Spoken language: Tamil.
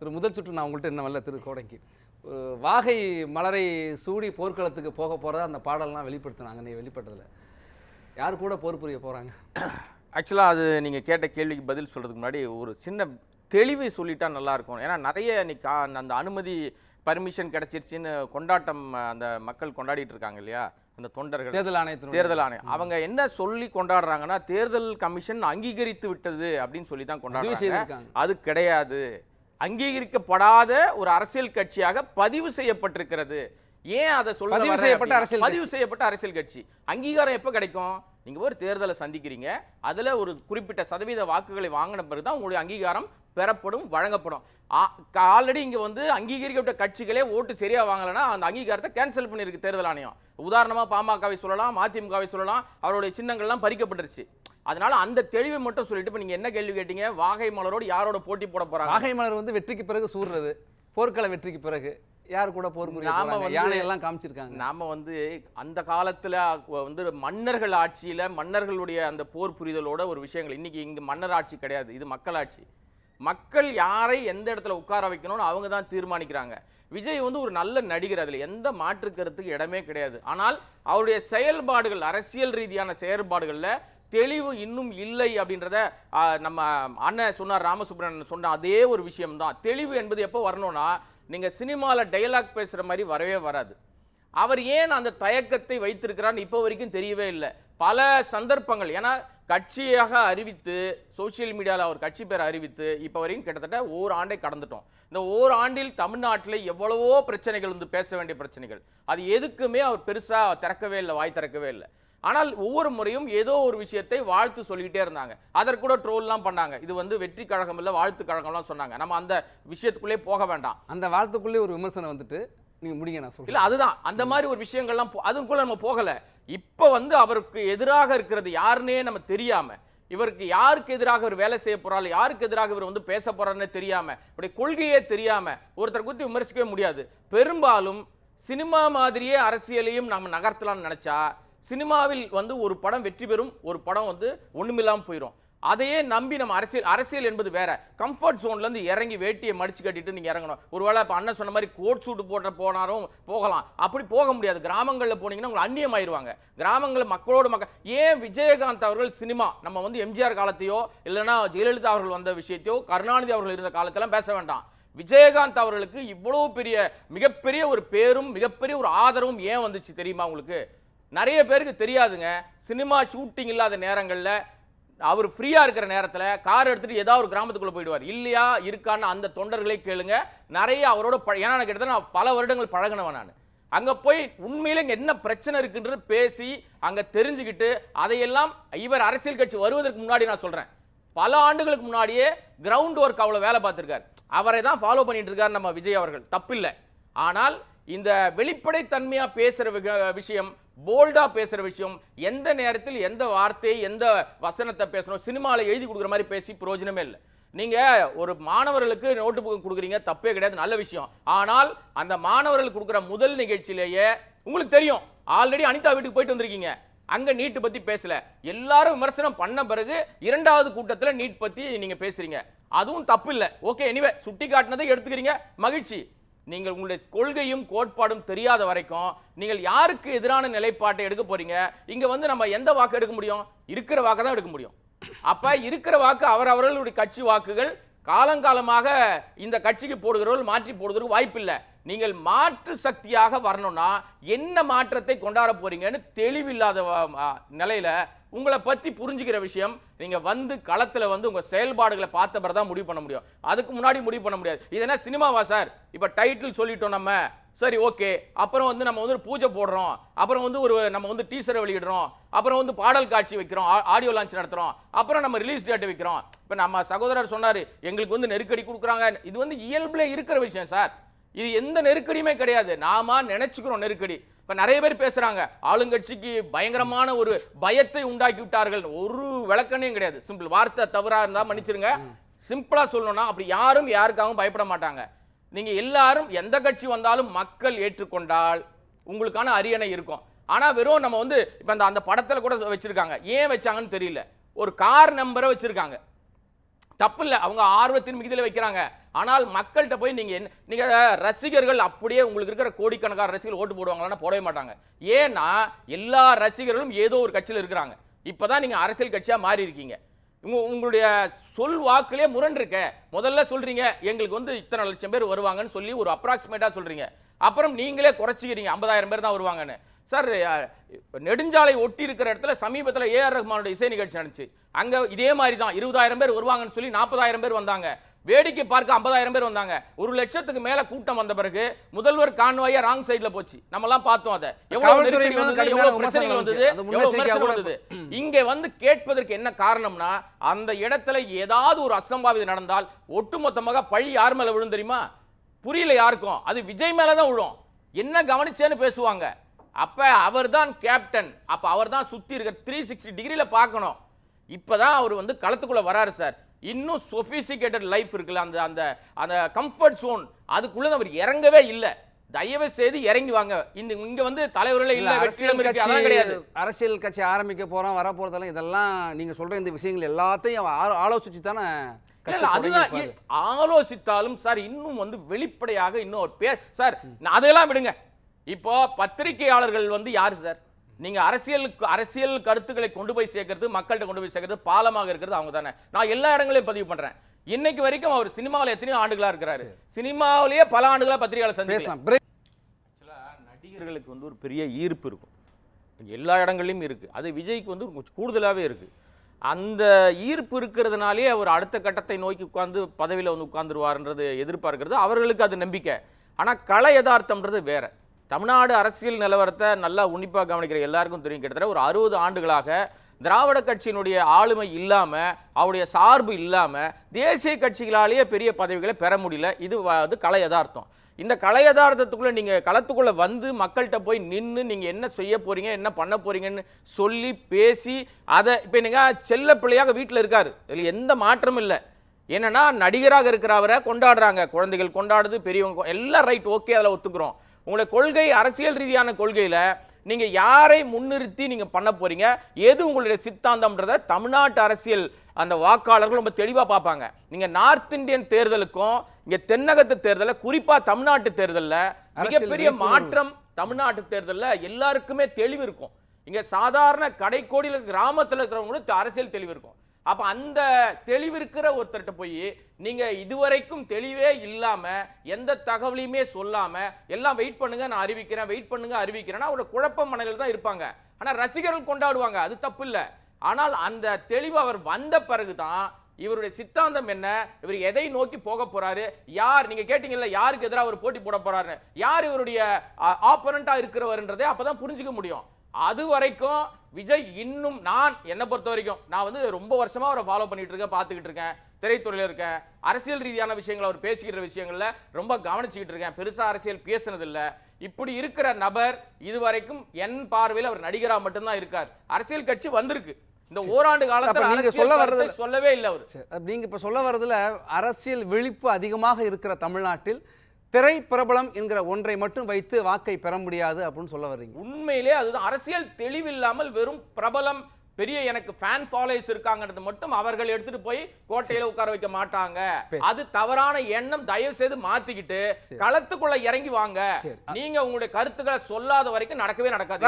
திரு முதல் சுற்று நான் உங்கள்கிட்ட என்ன வரல திரு கோடைக்கு வாகை மலரை சூடி போர்க்களத்துக்கு போக போகிறதா அந்த பாடல்லாம் வெளிப்படுத்தினாங்க நீ வெளிப்பட்டதில்ல யார் கூட போர் புரிய போகிறாங்க ஆக்சுவலாக அது நீங்கள் கேட்ட கேள்விக்கு பதில் சொல்கிறதுக்கு முன்னாடி ஒரு சின்ன தெளிவு சொல்லிட்டா நல்லா இருக்கும். ஏன்னா நிறைய இன்னைக்கு அந்த அனுமதி பர்மிஷன் கிடைச்சிருச்சுன்னு கொண்டாட்டம் அந்த மக்கள் கொண்டாடிட்டு இருக்காங்க இல்லையா? அந்த தொண்டர்கள். தேர்தல் ஆணையத்தினுடைய. தேர்தல் ஆணையம். அவங்க என்ன சொல்லி கொண்டாடுறாங்கன்னா தேர்தல் கமிஷன் அங்கீகரித்து விட்டது அப்படின்னு சொல்லி தான் கொண்டாடுறாங்க. அது கிடையாது. அங்கீகரிக்கப்படாத ஒரு அரசியல் கட்சியாக பதிவு செய்யப்பட்டிருக்கிறது. ஏன் அதை சொல்ல பதிவு செய்யப்பட்ட அரசியல் பதிவு செய்யப்பட்ட அரசியல் கட்சி. அங்கீகாரம் எப்போ கிடைக்கும்? நீங்க ஒரு தேர்தலை சந்திக்கிறீங்க. அதுல ஒரு குறிப்பிட்ட சதவீத வாக்குகளை வாங்கின பிறகு தான் உங்களுடைய அங்கீகாரம் பெறப்படும் வழங்கப்படும். ஆல்ரெடி இங்க வந்து அங்கீகரிக்கப்பட்ட கட்சிகளே ஓட்டு சரியா வாங்கலைன்னா அந்த அங்கீகாரத்தை கேன்சல் பண்ணியிருக்கு தேர்தல் ஆணையம். உதாரணமா பாமகவை சொல்லலாம் அதிமுகவை சொல்லலாம் அவருடைய சின்னங்கள்லாம் பறிக்கப்பட்டுருச்சு. அதனால அந்த தெளிவை மட்டும் சொல்லிட்டு இப்ப நீங்க என்ன கேள்வி கேட்டீங்க? வாகை மலரோடு யாரோட போட்டி போட போறாங்க? வாகை மலர் வந்து வெற்றிக்கு பிறகு சூடுறது. போர்க்கள வெற்றிக்கு பிறகு. யார் கூட போர் நாம போறாங்க? வந்து- யானை எல்லாம் காமிச்சிருக்காங்க. நாம வந்து அந்த காலத்துல வந்து மன்னர்கள் ஆட்சியில மன்னர்களுடைய அந்த போர் புரிதலோட ஒரு விஷயங்கள். இன்னைக்கு இங்க மன்னர் ஆட்சி கிடையாது. இது மக்களாட்சி மக்கள் யாரை எந்த இடத்துல உட்கார வைக்கணும்னு அவங்க தான் தீர்மானிக்கிறாங்க. விஜய் வந்து ஒரு நல்ல நடிகர் அதுல. எந்த மாற்று கருத்துக்கு இடமே கிடையாது. ஆனால் அவருடைய செயல்பாடுகள் அரசியல் ரீதியான செயல்பாடுகள்ல தெளிவு இன்னும் இல்லை அப்படின்றத நம்ம அண்ணன் சொன்னார் ராமசுப்ரமணியன் சொன்ன அதே ஒரு விஷயம்தான். தெளிவு என்பது எப்போ வரணும்னா நீங்கள் சினிமாவில் டயலாக் பேசுகிற மாதிரி வரவே வராது. அவர் ஏன் அந்த தயக்கத்தை வைத்திருக்கிறான்னு இப்போ வரைக்கும் தெரியவே இல்லை. பல சந்தர்ப்பங்கள் ஏன்னா கட்சியாக அறிவித்து சோஷியல் மீடியாவில் அவர் கட்சி பேர் அறிவித்து இப்போ வரைக்கும் கிட்டத்தட்ட ஓர் ஆண்டை கடந்துட்டோம். இந்த ஓர் ஆண்டில் தமிழ்நாட்டில் எவ்வளவோ பிரச்சனைகள் வந்து பேச வேண்டிய பிரச்சனைகள். அது எதுக்குமே அவர் பெருசாக திறக்கவே இல்லை வாய் திறக்கவே இல்லை. ஆனால் ஒவ்வொரு முறையும் ஏதோ ஒரு விஷயத்தை வாழ்த்து சொல்லிக்கிட்டே இருந்தாங்க. அதற்கு கூட ட்ரோல்லாம் பண்ணாங்க. இது வந்து வெற்றி கழகம் இல்லை வாழ்த்து கழகம்லாம் சொன்னாங்க. நம்ம அந்த விஷயத்துக்குள்ளே போக வேண்டாம். அந்த வாழ்த்துக்குள்ளே ஒரு விமர்சனம் வந்துட்டு நீங்க முடிங்க நான் இல்ல அதுதான். அந்த மாதிரி ஒரு விஷயங்கள்லாம் அதுக்குள்ள நம்ம போகல. இப்ப வந்து அவருக்கு எதிராக இருக்கிறது யாருன்னே நம்ம தெரியாம இவருக்கு யாருக்கு எதிராக இவர் வேலை செய்ய போறாரு யாருக்கு எதிராக இவர் வந்து பேச போறாருன்னு தெரியாம இப்படி கொள்கையே தெரியாம ஒருத்தர் குறித்து விமர்சிக்கவே முடியாது. பெரும்பாலும் சினிமா மாதிரியே அரசியலையும் நம்ம நகர்த்தலாம்னு நினைச்சா சினிமாவில் வந்து ஒரு படம் வெற்றி பெறும் ஒரு படம் வந்து ஒன்றுமில்லாமல் போயிடும் அதையே நம்பி நம்ம அரசியல் அரசியல் என்பது வேற. கம்ஃபர்ட் ஜோன்லேருந்து இறங்கி வேட்டியை மடிச்சு கட்டிட்டு நீங்கள் இறங்கணும். ஒருவேளை இப்போ அண்ணன் சொன்ன மாதிரி கோட் சூட்டு போட்ட போனாலும் போகலாம். அப்படி போக முடியாது. கிராமங்களில் போனீங்கன்னா உங்களை அந்நியம் ஆயிடுவாங்க கிராமங்கள் மக்களோடு மக்கள் ஏன் விஜயகாந்த் அவர்கள் சினிமா நம்ம வந்து எம்ஜிஆர் காலத்தையோ இல்லைன்னா ஜெயலலிதா அவர்கள் வந்த விஷயத்தையோ கருணாநிதி அவர்கள் இருந்த காலத்தெல்லாம் பேச வேண்டாம். விஜயகாந்த் அவர்களுக்கு இவ்வளவு பெரிய மிகப்பெரிய ஒரு பேரும் மிகப்பெரிய ஒரு ஆதரவும் ஏன் வந்துச்சு தெரியுமா உங்களுக்கு? நிறைய பேருக்கு தெரியாதுங்க. சினிமா ஷூட்டிங் இல்லாத நேரங்களில் அவர் ஃப்ரீயாக இருக்கிற நேரத்தில் கார் எடுத்துகிட்டு ஏதாவது ஒரு கிராமத்துக்குள்ளே போயிடுவார். இல்லையா இருக்கான்னு அந்த தொண்டர்களை கேளுங்க. நிறைய அவரோட ப ஏன்னா கிட்டத்தட்ட நான் பல வருடங்கள் பழகினவன் நான். அங்கே போய் உண்மையில இங்கே என்ன பிரச்சனை இருக்குன்றது பேசி அங்கே தெரிஞ்சுக்கிட்டு அதையெல்லாம் இவர் அரசியல் கட்சி வருவதற்கு முன்னாடி நான் சொல்கிறேன் பல ஆண்டுகளுக்கு முன்னாடியே கிரவுண்ட் ஒர்க் அவ்வளோ வேலை பார்த்துருக்காரு. அவரை தான் ஃபாலோ பண்ணிட்டு இருக்கார் நம்ம விஜய் அவர்கள். தப்பில்லை. ஆனால் இந்த வெளிப்படைத்தன்மையாக பேசுகிற விஷயம் போல்டாக பேசுகிற விஷயம் எந்த நேரத்தில் எந்த வார்த்தை எந்த வசனத்தை பேசணும் சினிமாவில் எழுதி கொடுக்குற மாதிரி பேசி பிரயோஜனமே இல்லை. நீங்கள் ஒரு மாணவர்களுக்கு நோட்டு புக் கொடுக்குறீங்க தப்பே கிடையாது நல்ல விஷயம். ஆனால் அந்த மாணவர்கள் கொடுக்குற முதல் நிகழ்ச்சியிலேயே உங்களுக்கு தெரியும் ஆல்ரெடி அனிதா வீட்டுக்கு போயிட்டு வந்திருக்கீங்க. அங்க நீட்டு பத்தி பேசல. எல்லாரும் விமர்சனம் பண்ண பிறகு இரண்டாவது கூட்டத்தில் நீட் பத்தி நீங்க பேசுறீங்க. அதுவும் தப்பு இல்லை. ஓகே எனிவே சுட்டி காட்டினதை எடுத்துக்கிறீங்க. மகிழ்ச்சி. நீங்கள் உங்களுடைய கொள்கையும் கோட்பாடும் தெரியாத வரைக்கும் நீங்கள் யாருக்கு எதிரான நிலைப்பாட்டை எடுக்க போறீங்க? இங்க வந்து நம்ம எந்த வாக்கு எடுக்க முடியும்? இருக்கிற வாக்கு தான் எடுக்க முடியும். அப்ப இருக்கிற வாக்கு அவர் அவர்களுடைய கட்சி வாக்குகள். காலங்காலமாக இந்த கட்சிக்கு போடுகிறவர்கள் மாற்றி போடுவதற்கு வாய்ப்பில்லை. நீங்கள் மாற்று சக்தியாக வரணும்னா என்ன மாற்றத்தை கொண்டாட போறீங்கன்னு தெளிவில்லாத நிலையில உங்களை பத்தி புரிஞ்சுக்கிற விஷயம் நீங்க வந்து களத்துல வந்து உங்க செயல்பாடுகளை பார்த்த பிறகு தான் முடிவு பண்ண முடியும். அதுக்கு முன்னாடி முடிவு பண்ண முடியாது. இது என்ன சினிமாவா சார்? இப்ப டைட்டில் சொல்லிட்டோம் நம்ம. சரி ஓகே அப்புறம் வந்து நம்ம வந்து பூஜை போடுறோம். அப்புறம் வந்து ஒரு நம்ம வந்து டீசரை வெளியிடுறோம். அப்புறம் வந்து பாடல் காட்சி வைக்கிறோம். ஆடியோ லான்ச் நடத்துறோம். அப்புறம் நம்ம ரிலீஸ் டேட் வைக்கிறோம். இப்போ நம்ம சகோதரர் சொன்னார் எங்களுக்கு வந்து நெருக்கடி கொடுக்குறாங்க. இது வந்து இயல்பில் இருக்கிற விஷயம் சார். இது எந்த நெருக்கடியுமே கிடையாது. நாம நினைச்சுக்கிறோம் நெருக்கடி. இப்ப நிறைய பேர் பேசுறாங்க ஆளுங்கட்சிக்கு பயங்கரமான ஒரு பயத்தை உண்டாக்கி விட்டார்கள். ஒரு விளக்கணையும் கிடையாது. சிம்பிள் வார்த்தை தவறா இருந்தா மன்னிச்சிருங்க. சிம்பிளா சொல்லணும்னா அப்படி யாரும் யாருக்காகவும் பயப்பட மாட்டாங்க. நீங்க எல்லாரும் எந்த கட்சி வந்தாலும் மக்கள் ஏற்றுக்கொண்டால் உங்களுக்கான அரியணை இருக்கும். ஆனா வெறும் நம்ம வந்து இப்ப அந்த அந்த படத்துல கூட வச்சிருக்காங்க. ஏன் வச்சாங்கன்னு தெரியல. ஒரு கார் நம்பரை வச்சிருக்காங்க. தப்பு இல்லை அவங்க ஆர்வத்தின் மிகுதியில் வைக்கிறாங்க. ஆனால் மக்கள்கிட்ட போய் நீங்கள் நீங்கள் ரசிகர்கள் அப்படியே உங்களுக்கு இருக்கிற கோடிக்கணக்கான ரசிகர்கள் ஓட்டு போடுவாங்களான்னு போடவே மாட்டாங்க. ஏன்னா எல்லா ரசிகர்களும் ஏதோ ஒரு கட்சியில் இருக்கிறாங்க. இப்போ தான் நீங்கள் அரசியல் கட்சியாக மாறி இருக்கீங்க. உங்க உங்களுடைய சொல் வாக்குலேயே முரண் இருக்க முதல்ல சொல்றீங்க எங்களுக்கு வந்து இத்தனை லட்சம் பேர் வருவாங்கன்னு சொல்லி ஒரு அப்ராக்சிமேட்டாக சொல்றீங்க. அப்புறம் நீங்களே குறைச்சிக்கிறீங்க ஐம்பதாயிரம் பேர் தான் வருவாங்கன்னு. சார் நெடுஞ்சாலை ஒட்டி இருக்கிற இடத்துல சமீபத்தில் ஏஆர் ரஹ்மானோட இசை நிகழ்ச்சி நடந்துச்சு. அங்க இதே மாதிரி தான் இருபதாயிரம் பேர் வருவாங்கன்னு சொல்லி நாற்பதாயிரம் பேர் வந்தாங்க. வேடிக்கை பார்க்க ஐம்பதாயிரம் பேர் வந்தாங்க. ஒரு லட்சத்துக்கு மேல கூட்டம் வந்த பிறகு முதல்வர் கான்வாயா ராங் சைடுல போச்சு. நம்ம எல்லாம் பார்த்தோம் அதை. எவ்வளவு நெருக்கடி வந்தது, எவ்வளவு பிரச்சனைகள் வந்தது எவ்வளவு வந்தது. இங்க வந்து கேட்பதற்கு என்ன காரணம்னா அந்த இடத்துல ஏதாவது ஒரு அசம்பாவிதம் நடந்தால் ஒட்டுமொத்தமாக பழி யார் மேல விழும் தெரியுமா? புரியல யாருக்கும். அது விஜய் மேல தான் விழும். என்ன கவனிச்சேன்னு பேசுவாங்க. அப்ப அவர்தான் கேப்டன் அப்ப அவர்தான் சுத்தி இருக்க த்ரீ சிக்ஸ்டி டிகிரியில பார்க்கணும். இப்பதான் அவர் வந்து களத்துக்குள்ள வராரு சார் இன்னும் சொபிசிகேட்டட் லைஃப் இருக்குல்ல அந்த அந்த அந்த கம்ஃபர்ட் zone. அதுக்குள்ள அவர் இறங்கவே இல்லை. தயவு செய்து இறங்கி வாங்க. இந்த இங்க வந்து தலைவர்களே இல்ல, வெற்றிடம் அரசியல் இருக்கு அதெல்லாம் கிடையாது. அரசியல் கட்சி ஆரம்பிக்க போறோம் வர போறதெல்லாம் இதெல்லாம் நீங்க சொல்ற இந்த விஷயங்கள் எல்லாத்தையும் ஆலோசிச்சு தானே அதுதான் ஆலோசித்தாலும் சார் இன்னும் வந்து வெளிப்படையாக இன்னும் ஒரு பே சார் நான் அதெல்லாம் விடுங்க. இப்போ பத்திரிகையாளர்கள் வந்து யாரு சார்? நீங்க அரசியலுக்கு அரசியல் கருத்துக்களை கொண்டு போய் சேர்க்கறது மக்கள்கிட்ட கொண்டு போய் சேர்க்கறது பாலமாக இருக்கிறது அவங்க தானே. நான் எல்லா இடங்களையும் பதிவு பண்றேன். இன்னைக்கு வரைக்கும் அவர் சினிமாவில் எத்தனையோ ஆண்டுகளா இருக்கிறாரு. சினிமாவிலேயே பல ஆண்டுகளா பத்திரிகையாளர் சந்திக்கலாம் நடிகர்களுக்கு வந்து ஒரு பெரிய ஈர்ப்பு இருக்கும். எல்லா இடங்கள்லையும் இருக்கு. அது விஜய்க்கு வந்து கொஞ்சம் கூடுதலாகவே இருக்கு. அந்த ஈர்ப்பு இருக்கிறதுனாலே அவர் அடுத்த கட்டத்தை நோக்கி உட்கார்ந்து பதவியில் வந்து உட்கார்ந்துருவார்ன்றது எதிர்பார்க்கிறது. அவர்களுக்கு அது நம்பிக்கை. ஆனால் கள யதார்த்தம்ன்றது வேற. தமிழ்நாடு அரசியல் நிலவரத்தை நல்லா உன்னிப்பாக கவனிக்கிற எல்லாருக்கும் தெரியும். கிட்டத்தட்ட ஒரு அறுபது ஆண்டுகளாக திராவிட கட்சியினுடைய ஆளுமை இல்லாமல் அவருடைய சார்பு இல்லாமல் தேசிய கட்சிகளாலேயே பெரிய பதவிகளை பெற முடியல. இது அது கலை யதார்த்தம். இந்த கலை யதார்த்தத்துக்குள்ளே நீங்கள் களத்துக்குள்ளே வந்து மக்கள்கிட்ட போய் நின்று நீங்கள் என்ன செய்ய போகிறீங்க என்ன பண்ண போகிறீங்கன்னு சொல்லி பேசி அதை இப்போ நீங்கள் செல்ல பிள்ளையாக வீட்டில் இருக்கார். இதில் எந்த மாற்றமும் இல்லை. என்னென்னா நடிகராக இருக்கிறவரை கொண்டாடுறாங்க. குழந்தைகள் கொண்டாடுது பெரியவங்க எல்லாம் ரைட் ஓகே அதில் ஒத்துக்கிறோம். உங்களுடைய கொள்கை அரசியல் ரீதியான கொள்கையில நீங்க யாரை முன்னிறுத்தி நீங்க பண்ண போறீங்க? எது உங்களுடைய சித்தாந்தம்ன்றத தமிழ்நாட்டு அரசியல் அந்த வாக்காளர்கள் ரொம்ப தெளிவா பார்ப்பாங்க. நீங்க நார்த் இந்தியன் தேர்தலுக்கும் இங்க தென்னகத்து தேர்தல குறிப்பா தமிழ்நாட்டு தேர்தல்ல மிகப்பெரிய. மாற்றம் தமிழ்நாட்டு தேர்தல்ல எல்லாருக்குமே தெளிவு இருக்கும். இங்க சாதாரண கடைக்கோடியில் கிராமத்துல இருக்கிறவங்களும் அரசியல் தெளிவு இருக்கும். அப்ப அந்த தெளிவு இருக்கிற ஒருத்தர்கிட்ட போய் நீங்க இதுவரைக்கும் தெளிவே இல்லாம எந்த தகவலையுமே சொல்லாம எல்லாம் வெயிட் பண்ணுங்க நான் அறிவிக்கிறேன் வெயிட் பண்ணுங்க அறிவிக்கிறேன்னா ஒரு குழப்ப மனநிலையில் தான் இருப்பாங்க. ஆனா ரசிகர்கள் கொண்டாடுவாங்க அது தப்பு இல்ல. ஆனால் அந்த தெளிவு அவர் வந்த பிறகுதான் இவருடைய சித்தாந்தம் என்ன இவர் எதை நோக்கி போக போறாரு யார் நீங்க கேட்டீங்கல்ல யாருக்கு எதிராக அவர் போட்டி போட போறாரு யார் இவருடைய ஆப்பனண்டா இருக்கிறவர்ன்றதே அப்பதான் புரிஞ்சுக்க முடியும். அது வரைக்கும் விஜய் இன்னும் நான் என்னை பொறுத்த வரைக்கும் நான் வந்து ரொம்ப வருஷமா அவரை ஃபாலோ பண்ணிட்டு இருக்கேன் பார்த்துக்கிட்டு இருக்கேன் திரைத்துறையில இருக்கேன். அரசியல் ரீதியான விஷயங்கள் அவர் பேசிக்கிற விஷயங்கள்ல ரொம்ப கவனிச்சுக்கிட்டு இருக்கேன். பெருசா அரசியல் பேசுனது இல்ல இப்படி இருக்கிற நபர் இதுவரைக்கும் என் பார்வையில் அவர் நடிகரா மட்டும்தான் இருக்கார். அரசியல் கட்சி வந்திருக்கு. இந்த ஓராண்டு காலத்துல நீங்க சொல்ல வர்றது- சொல்லவே இல்லை அவர். நீங்க இப்ப சொல்ல வர்றதுல அரசியல் விழிப்பு அதிகமாக இருக்கிற தமிழ்நாட்டில் திரை பிரபலம் என்கிற ஒன்றை மட்டும் வைத்து வாக்கை பெற முடியாது அப்படின்னு சொல்ல வர்றீங்க உண்மையிலே அதுதான் அரசியல் தெளிவில்லாமல் வெறும் பிரபலம் பெரிய எனக்கு ஃபேன் ஃபாலோயர்ஸ் இருக்காங்கன்றது மட்டும் அவர்கள் எடுத்துட்டு போய் கோட்டையில உட்கார வைக்க மாட்டாங்க. அது தவறான எண்ணம் தயவு செய்து மாத்திக்கிட்டு. களத்துக்குள்ள இறங்கி வாங்க. நீங்க உங்களுடைய கருத்துக்களை சொல்லாத வரைக்கும் நடக்கவே நடக்காது